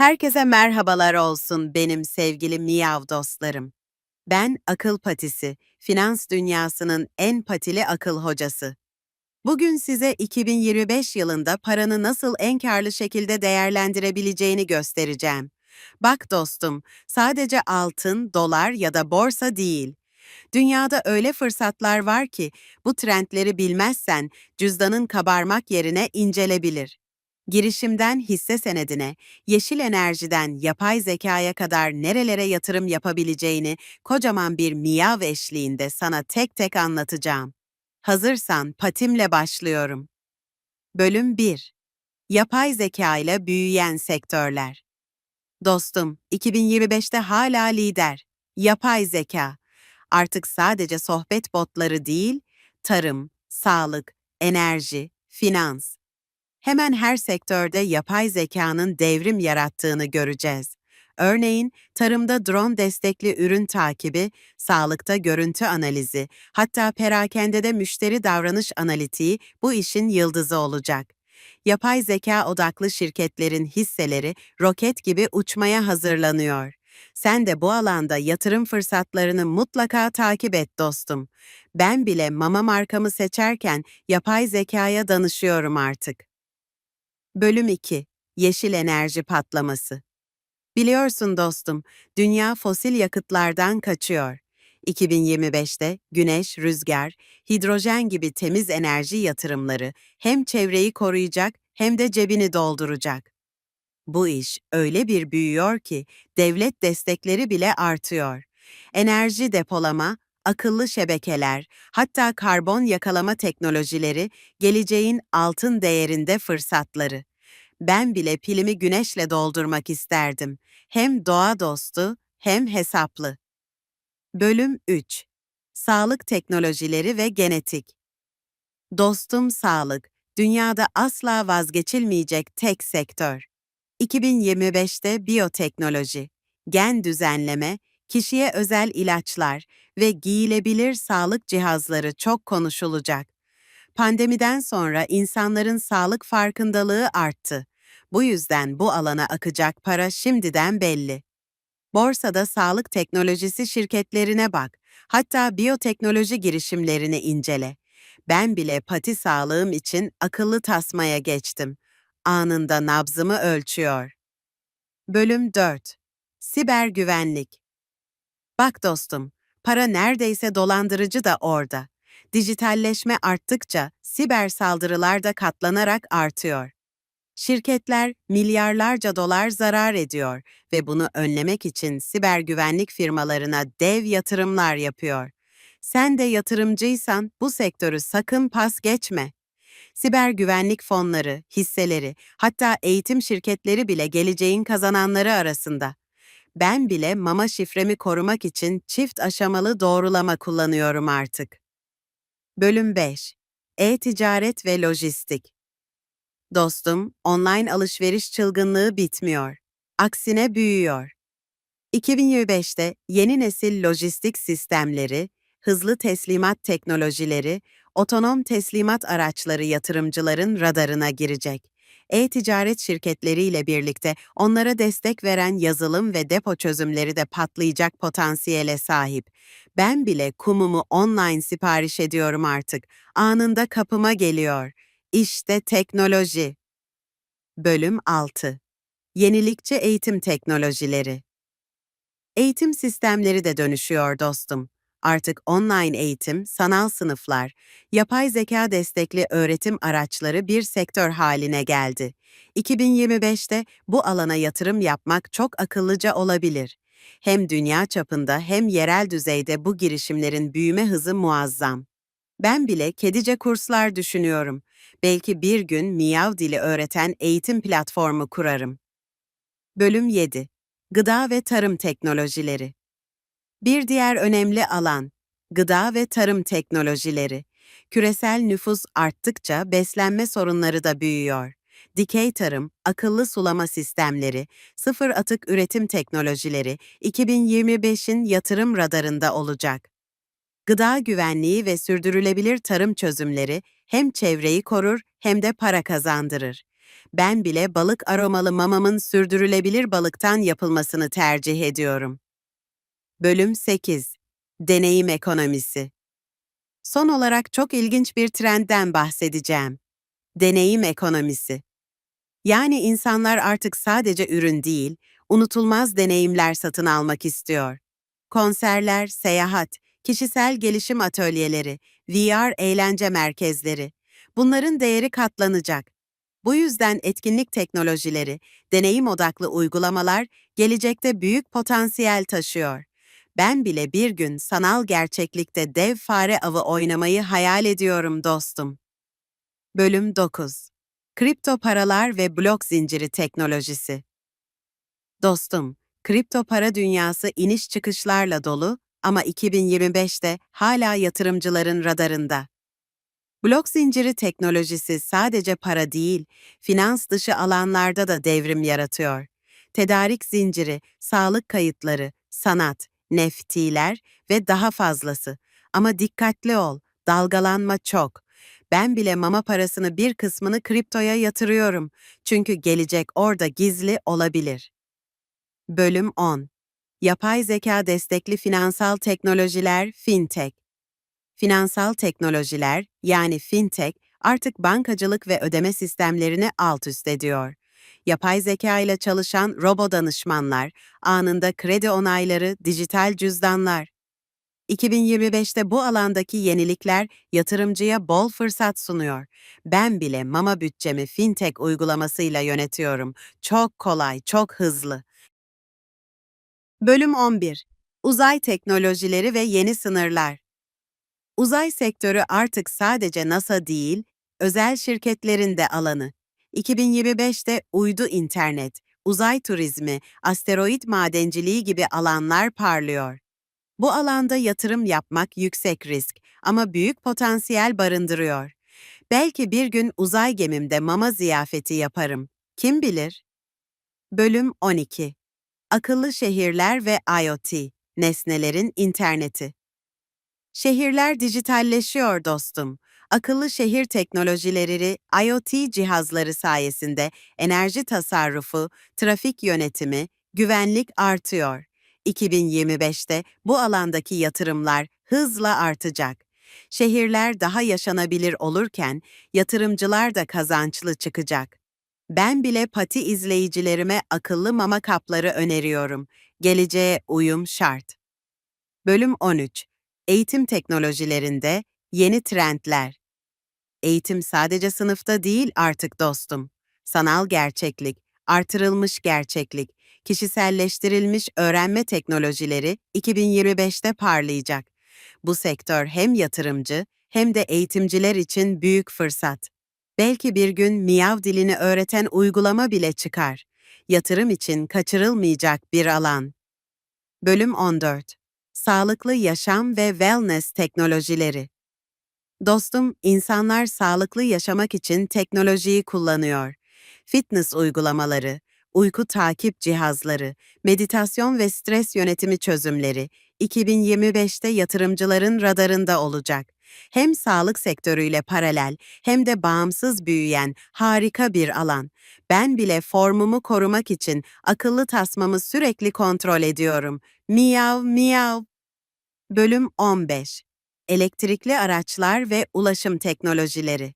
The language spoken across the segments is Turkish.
Herkese merhabalar olsun benim sevgili Miyav dostlarım. Ben Akıl Patisi, finans dünyasının en patili akıl hocası. Bugün size 2025 yılında paranı nasıl en karlı şekilde değerlendirebileceğini göstereceğim. Bak dostum, sadece altın, dolar ya da borsa değil. Dünyada öyle fırsatlar var ki bu trendleri bilmezsen cüzdanın kabarmak yerine incelebilir. Girişimden hisse senedine, yeşil enerjiden yapay zekaya kadar nerelere yatırım yapabileceğini kocaman bir miyav eşliğinde sana tek tek anlatacağım. Hazırsan patimle başlıyorum. Bölüm 1. Yapay zeka ile büyüyen sektörler. Dostum, 2025'te hala lider. Yapay zeka. Artık sadece sohbet botları değil, tarım, sağlık, enerji, finans, Hemen her sektörde yapay zekanın devrim yarattığını göreceğiz. Örneğin tarımda drone destekli ürün takibi, sağlıkta görüntü analizi, hatta perakendede müşteri davranış analitiği bu işin yıldızı olacak. Yapay zeka odaklı şirketlerin hisseleri roket gibi uçmaya hazırlanıyor. Sen de bu alanda yatırım fırsatlarını mutlaka takip et dostum. Ben bile mama markamı seçerken yapay zekaya danışıyorum artık. Bölüm 2 Yeşil enerji patlaması Biliyorsun dostum, dünya fosil yakıtlardan kaçıyor. 2025'te güneş, rüzgar, hidrojen gibi temiz enerji yatırımları hem çevreyi koruyacak hem de cebini dolduracak. Bu iş öyle bir büyüyor ki devlet destekleri bile artıyor. Enerji depolama, akıllı şebekeler, hatta karbon yakalama teknolojileri geleceğin altın değerinde fırsatları. Ben bile pilimi güneşle doldurmak isterdim. Hem doğa dostu hem hesaplı. Bölüm 3 Sağlık teknolojileri ve genetik. Dostum sağlık, dünyada asla vazgeçilmeyecek tek sektör. 2025'te biyoteknoloji, gen düzenleme, kişiye özel ilaçlar ve giyilebilir sağlık cihazları çok konuşulacak. Pandemiden sonra insanların sağlık farkındalığı arttı. Bu yüzden bu alana akacak para şimdiden belli. Borsada sağlık teknolojisi şirketlerine bak, hatta biyoteknoloji girişimlerini incele. Ben bile pati sağlığım için akıllı tasmaya geçtim. Anında nabzımı ölçüyor. Bölüm 4 Siber güvenlik Bak dostum, para neredeyse dolandırıcı da orada. Dijitalleşme arttıkça siber saldırılar da katlanarak artıyor. Şirketler milyarlarca dolar zarar ediyor ve bunu önlemek için siber güvenlik firmalarına dev yatırımlar yapıyor. Sen de yatırımcıysan bu sektörü sakın pas geçme. Siber güvenlik fonları, hisseleri, hatta eğitim şirketleri bile geleceğin kazananları arasında. Ben bile mama şifremi korumak için çift aşamalı doğrulama kullanıyorum artık. Bölüm 5 E-ticaret ve lojistik Dostum, online alışveriş çılgınlığı bitmiyor. Aksine büyüyor. 2025'te yeni nesil lojistik sistemleri, hızlı teslimat teknolojileri, otonom teslimat araçları yatırımcıların radarına girecek. E-ticaret şirketleriyle birlikte onlara destek veren yazılım ve depo çözümleri de patlayacak potansiyele sahip. Ben bile kumumu online sipariş ediyorum artık. Anında kapıma geliyor. İşte teknoloji. Bölüm 6 Yenilikçi eğitim teknolojileri Eğitim sistemleri de dönüşüyor dostum. Artık online eğitim, sanal sınıflar, yapay zeka destekli öğretim araçları bir sektör haline geldi. 2025'te bu alana yatırım yapmak çok akıllıca olabilir. Hem dünya çapında hem yerel düzeyde bu girişimlerin büyüme hızı muazzam. Ben bile kedice kurslar düşünüyorum. Belki bir gün miyav dili öğreten eğitim platformu kurarım. Bölüm 7 Gıda ve Tarım Teknolojileri Bir diğer önemli alan, gıda ve tarım teknolojileri. Küresel nüfus arttıkça beslenme sorunları da büyüyor. Dikey tarım, akıllı sulama sistemleri, sıfır atık üretim teknolojileri 2025'in yatırım radarında olacak. Gıda güvenliği ve sürdürülebilir tarım çözümleri hem çevreyi korur hem de para kazandırır. Ben bile balık aromalı mamamın sürdürülebilir balıktan yapılmasını tercih ediyorum. Bölüm 8 Deneyim ekonomisi Son olarak çok ilginç bir trendden bahsedeceğim. Deneyim ekonomisi. Yani insanlar artık sadece ürün değil, unutulmaz deneyimler satın almak istiyor. Konserler, seyahat, kişisel gelişim atölyeleri, VR eğlence merkezleri. Bunların değeri katlanacak. Bu yüzden etkinlik teknolojileri, deneyim odaklı uygulamalar gelecekte büyük potansiyel taşıyor. Ben bile bir gün sanal gerçeklikte dev fare avı oynamayı hayal ediyorum dostum. Bölüm 9 Kripto paralar ve blok zinciri teknolojisi Dostum, kripto para dünyası iniş çıkışlarla dolu ama 2025'te hala yatırımcıların radarında. Blok zinciri teknolojisi sadece para değil, finans dışı alanlarda da devrim yaratıyor. Tedarik zinciri, sağlık kayıtları, sanat, NFT'ler ve daha fazlası. Ama dikkatli ol, dalgalanma çok. Ben bile mama parasını bir kısmını kriptoya yatırıyorum. Çünkü gelecek orada gizli olabilir. Bölüm 10 Yapay zeka destekli finansal teknolojiler fintech. Finansal teknolojiler yani fintech artık bankacılık ve ödeme sistemlerini alt üst ediyor. Yapay zeka ile çalışan robo danışmanlar, anında kredi onayları, dijital cüzdanlar. 2025'te bu alandaki yenilikler yatırımcıya bol fırsat sunuyor. Ben bile mama bütçemi fintech uygulamasıyla yönetiyorum. Çok kolay, çok hızlı. Bölüm 11 Uzay teknolojileri ve yeni sınırlar. Uzay sektörü artık sadece NASA değil, özel şirketlerin de alanı. 2025'te uydu internet, uzay turizmi, asteroid madenciliği gibi alanlar parlıyor. Bu alanda yatırım yapmak yüksek risk ama büyük potansiyel barındırıyor. Belki bir gün uzay gemimde mama ziyafeti yaparım. Kim bilir? Bölüm 12 Akıllı şehirler ve IoT, nesnelerin interneti. Şehirler dijitalleşiyor dostum. Akıllı şehir teknolojileri, IoT cihazları sayesinde enerji tasarrufu, trafik yönetimi, güvenlik artıyor. 2025'te bu alandaki yatırımlar hızla artacak. Şehirler daha yaşanabilir olurken yatırımcılar da kazançlı çıkacak. Ben bile pati izleyicilerime akıllı mama kapları öneriyorum. Geleceğe uyum şart. Bölüm 13 Eğitim teknolojilerinde yeni trendler. Eğitim sadece sınıfta değil artık dostum. Sanal gerçeklik, artırılmış gerçeklik, kişiselleştirilmiş öğrenme teknolojileri 2025'te parlayacak. Bu sektör hem yatırımcı hem de eğitimciler için büyük fırsat. Belki bir gün miyav dilini öğreten uygulama bile çıkar. Yatırım için kaçırılmayacak bir alan. Bölüm 14 Sağlıklı yaşam ve wellness teknolojileri. Dostum, insanlar sağlıklı yaşamak için teknolojiyi kullanıyor. Fitness uygulamaları, uyku takip cihazları, meditasyon ve stres yönetimi çözümleri 2025'te yatırımcıların radarında olacak. Hem sağlık sektörüyle paralel hem de bağımsız büyüyen harika bir alan. Ben bile formumu korumak için akıllı tasmamı sürekli kontrol ediyorum. Miyav miyav. Bölüm 15 Elektrikli araçlar ve ulaşım teknolojileri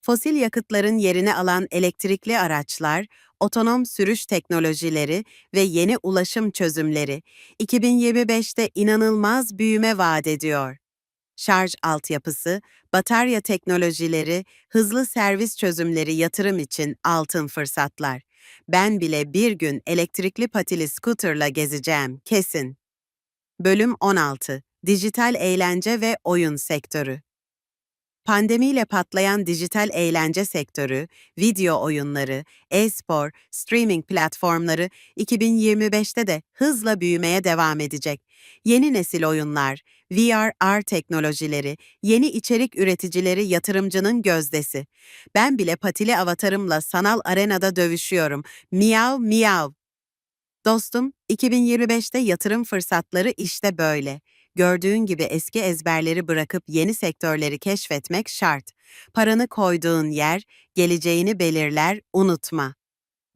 Fosil yakıtların yerini alan elektrikli araçlar, otonom sürüş teknolojileri ve yeni ulaşım çözümleri 2025'te inanılmaz büyüme vaat ediyor. Şarj altyapısı, batarya teknolojileri, hızlı servis çözümleri yatırım için altın fırsatlar. Ben bile bir gün elektrikli patili scooterla gezeceğim, kesin. Bölüm 16 Dijital eğlence ve oyun sektörü Pandemiyle patlayan dijital eğlence sektörü, video oyunları, e-spor, streaming platformları 2025'te de hızla büyümeye devam edecek. Yeni nesil oyunlar, VR, teknolojileri, yeni içerik üreticileri yatırımcının gözdesi. Ben bile patili avatarımla sanal arenada dövüşüyorum. Miyav miyav. Dostum, 2025'te yatırım fırsatları işte böyle. Gördüğün gibi eski ezberleri bırakıp yeni sektörleri keşfetmek şart. Paranı koyduğun yer, geleceğini belirler, unutma.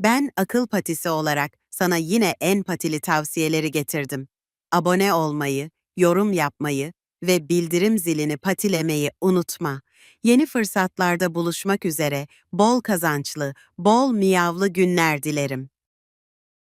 Ben akıl patisi olarak sana yine en patili tavsiyeleri getirdim. Abone olmayı, yorum yapmayı ve bildirim zilini patilemeyi unutma. Yeni fırsatlarda buluşmak üzere bol kazançlı, bol miyavlı günler dilerim.